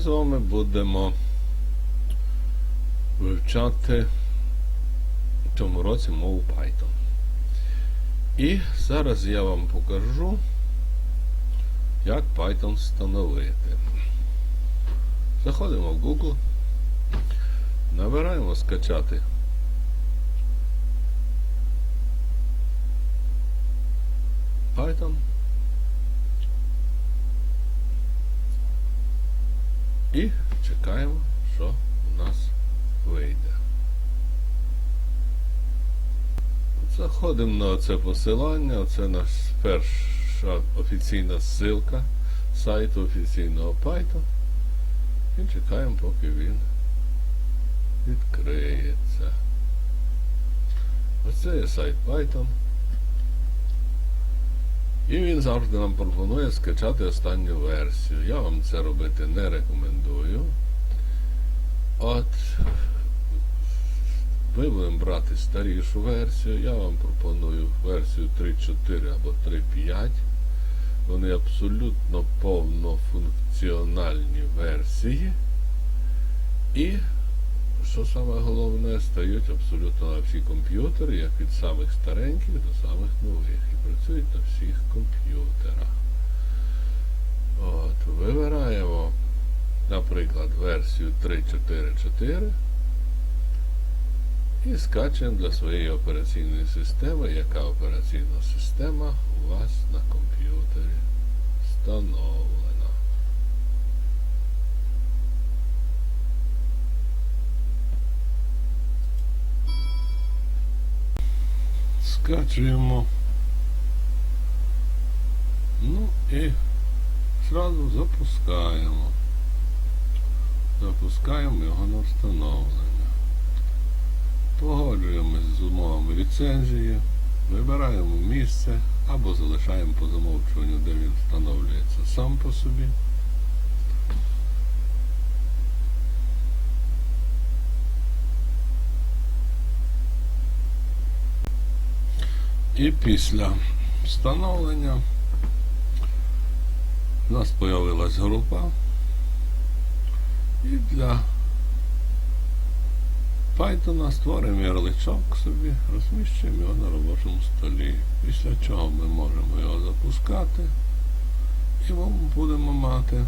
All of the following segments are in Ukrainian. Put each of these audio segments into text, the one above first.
з вами будемо вивчати в цьому році мову Python. І зараз я вам покажу, як Python встановити. Заходимо в Google, набираємо скачати. Python. І чекаємо, що у нас вийде. Заходимо на це посилання, це наша перша офіційна ссылка сайту офіційного Python. І чекаємо, поки він відкриється. Оце є сайт Python. І він завжди нам пропонує скачати останню версію. Я вам це робити не рекомендую. От ми будемо брати старішу версію. Я вам пропоную версію 3.4 або 3.5. Вони абсолютно повнофункціональні версії. І, що саме головне, стають абсолютно на всі комп'ютери, як від самих стареньких до самих нових. І працюють на всіх комп'ютерах. От, Вибираємо, наприклад, версію 3.4.4 і скачуємо для своєї операційної системи, яка операційна система у вас на комп'ютері встановлена. Скачуємо. Ну і зразу запускаємо. Запускаємо його на встановлення. Погоджуємось з умовами ліцензії, вибираємо місце або залишаємо по замовчуванню, де він встановлюється сам по собі. І після встановлення у нас з'явилась група. І для Python створимо ярличок собі, розміщуємо його на робочому столі. Після чого ми можемо його запускати. І ми будемо мати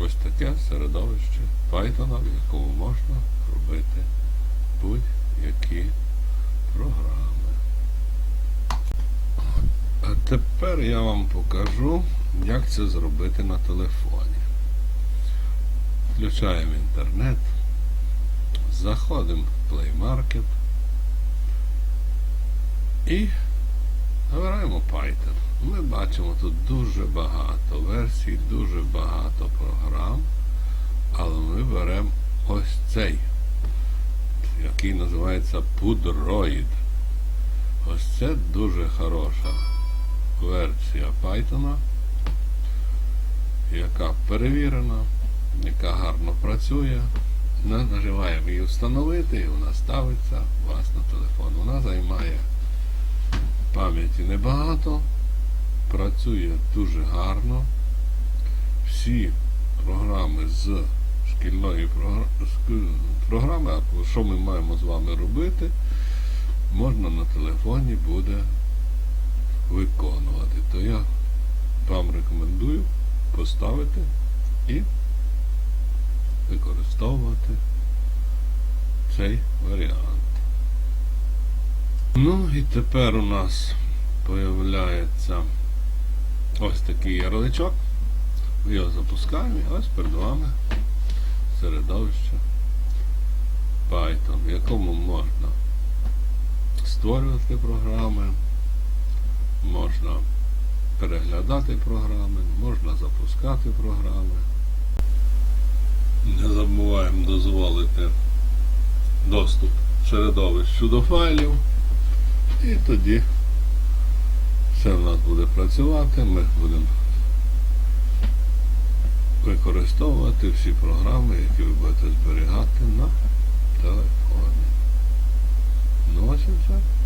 ось таке середовище Python, в якому можна робити будь-які програми. Тепер я вам покажу, як це зробити на телефоні. Включаємо інтернет, заходимо в Play Market і набираємо Python. Ми бачимо тут дуже багато версій, дуже багато програм, але ми беремо ось цей, який називається Pudroid. Ось це дуже хороша версія Python, яка перевірена, яка гарно працює. Ми нажимаємо її встановити і вона ставиться у вас на телефон. Вона займає пам'яті небагато, працює дуже гарно. Всі програми з шкільної програми, що ми маємо з вами робити, можна на телефоні буде виконувати. То я вам рекомендую поставити і використовувати цей варіант. Ну і тепер у нас появляється ось такий ярличок. Ми його запускаємо і ось перед вами середовище Python, в якому можна створювати програми, можна переглядати програми, можна запускати програми. Не забуваємо дозволити доступ середовищу до файлів. І тоді все в нас буде працювати, ми будемо використовувати всі програми, які ви будете зберігати на телефоні. Ну ось і все.